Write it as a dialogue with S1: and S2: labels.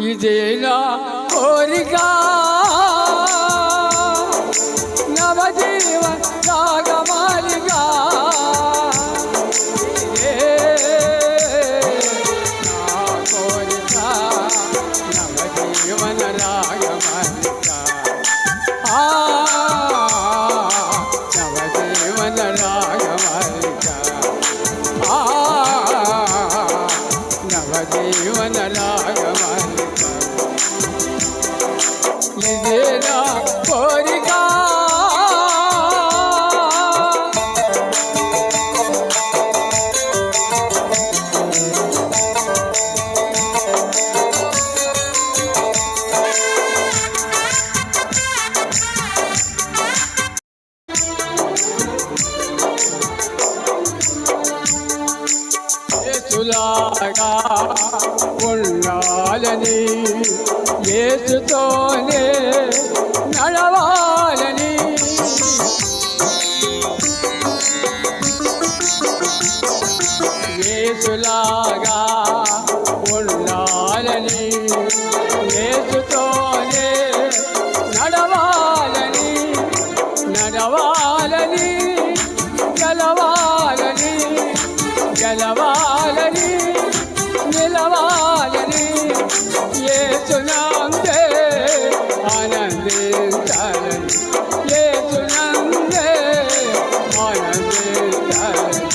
S1: ఇదేనా కోరిక? నవజీవ రాగమాలిక. కోరిక నవజీవన రాగమాలిక. నవజీవన రాగమాలిక. నవజీవన రాగమాలిక యేసులాగా ఉండాలని యేసుతోనే నడవాలని. యేసులాగా ఉండాలని యేసుతోనే నడవాలని. నడవాలని గెలవాలని గెలవాలని. cemalini yetunamde anandin talen yetunamde anandin talen